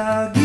lagi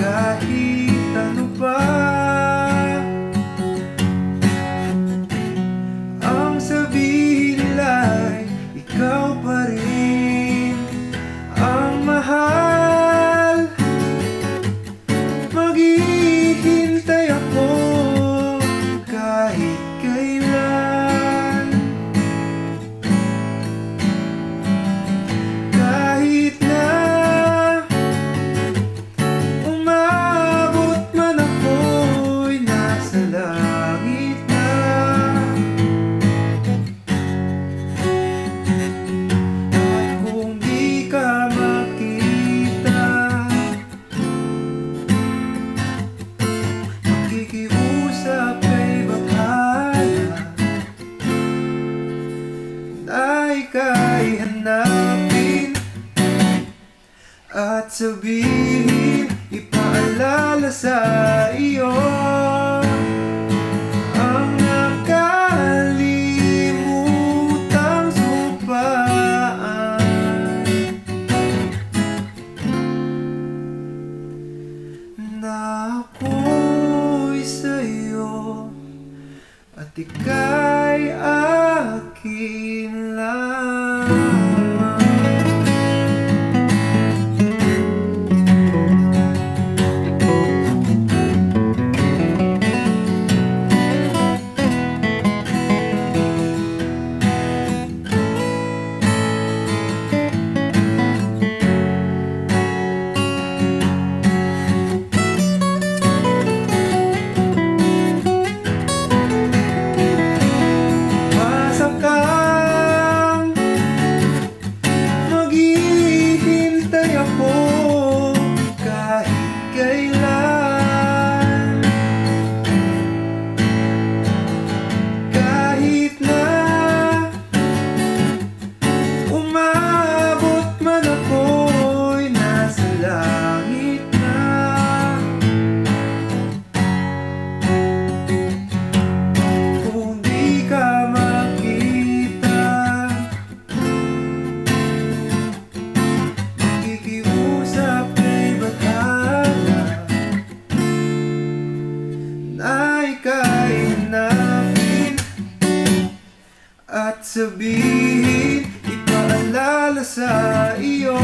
kahit ano pa. hanapin At sabihin, ipaalala sa iyo Ang nakalimutang supaan Na ako'y sa'yo At ikaw At sabihin, ipaalala sa iyo.